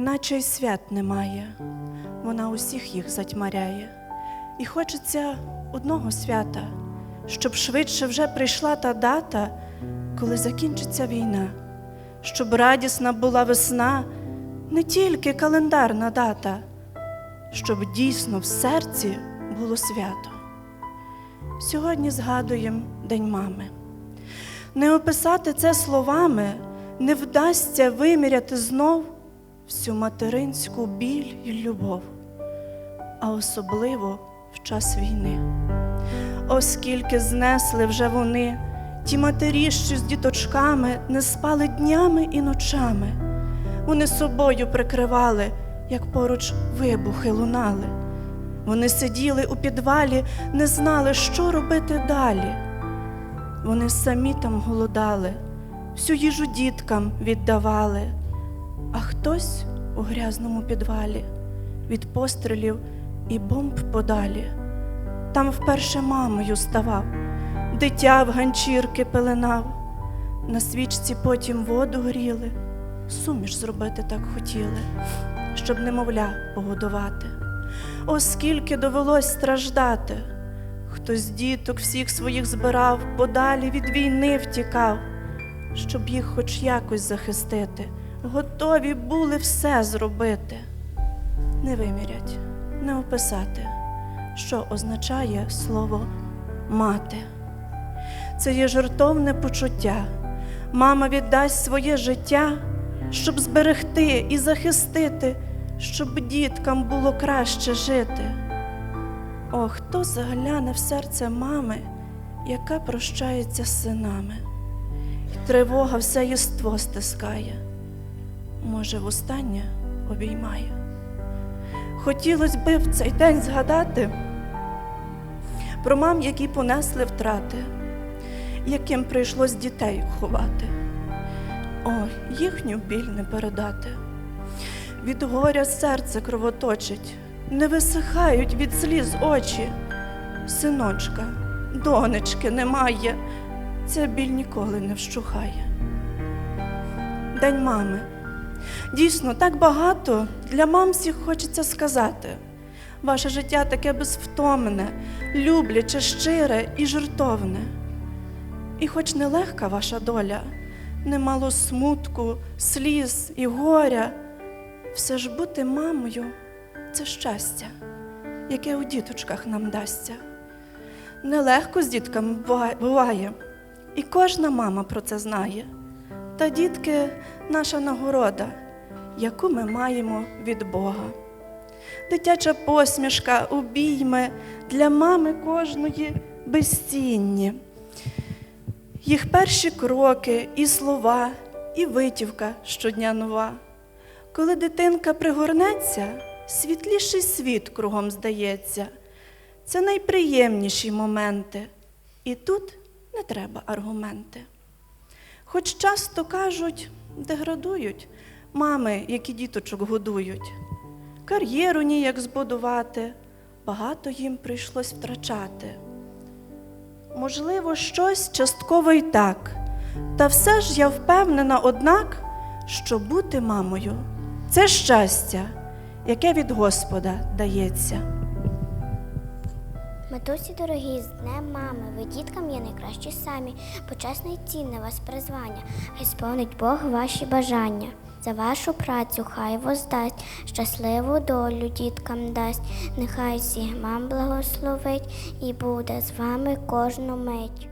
неначе й свят немає, вона усіх їх затьмаряє. І хочеться одного свята, щоб швидше вже прийшла та дата, коли закінчиться війна, щоб радісна була весна, не тільки календарна дата, щоб дійсно в серці було свято. Сьогодні згадуємо День мами. Не описати це словами не вдасться виміряти знов всю материнську біль і любов, а особливо в час війни. Оскільки знесли вже вони, ті матері, що з діточками не спали днями і ночами, вони собою прикривали, як поруч вибухи лунали. Вони сиділи у підвалі, не знали, що робити далі. Вони самі там голодали, всю їжу діткам віддавали, а хтось у грязному підвалі від пострілів і бомб подалі. Там вперше мамою ставав, дитя в ганчірки пеленав, на свічці потім воду гріли, суміш зробити так хотіли, щоб немовля погодувати. Оскільки довелось страждати. Хтось діток всіх своїх збирав, подалі від війни втікав, щоб їх хоч якось захистити, готові були все зробити. Не вимірять, не описати, що означає слово мати. Це є жертовне почуття. Мама віддасть своє життя, щоб зберегти і захистити, щоб діткам було краще жити. О, хто загляне в серце мами, яка прощається з синами, І тривога все єство стискає, може, востаннє обіймає. Хотілося би в цей день згадати про мам, які понесли втрати, яким прийшлось дітей ховати. О, їхню біль не передати. Від горя серце кровоточить, не висихають від сліз очі. Синочка, донечки немає, ця біль ніколи не вщухає. День мами. Дійсно, так багато для мам всіх хочеться сказати. Ваше життя таке безвтомне, любляче, щире і жертовне. І хоч нелегка ваша доля, немало смутку, сліз і горя, все ж бути мамою це щастя, яке у діточках нам дасться. Нелегко з дітками буває, і кожна мама про це знає. Та дітки наша нагорода, яку ми маємо від Бога. Дитяча посмішка, обійми для мами кожної безцінні. Їх перші кроки, і слова, і витівка щодня нова. Коли дитинка пригорнеться, світліший світ кругом здається. Це найприємніші моменти. І тут не треба аргументи. Хоч часто кажуть, деградують мами, які діточок годують, кар'єру ніяк збудувати, багато їм прийшлось втрачати. Можливо, щось частково й так, та все ж я впевнена, однак, що бути мамою це щастя, яке від Господа дається. Матусі дорогі, з днем мами, ви діткам є найкращі самі, почесне і цінне вас призвання, хай сповнить Бог ваші бажання. За вашу працю хай воздасть, щасливу долю діткам дасть, нехай всіх мам благословить і буде з вами кожну мить.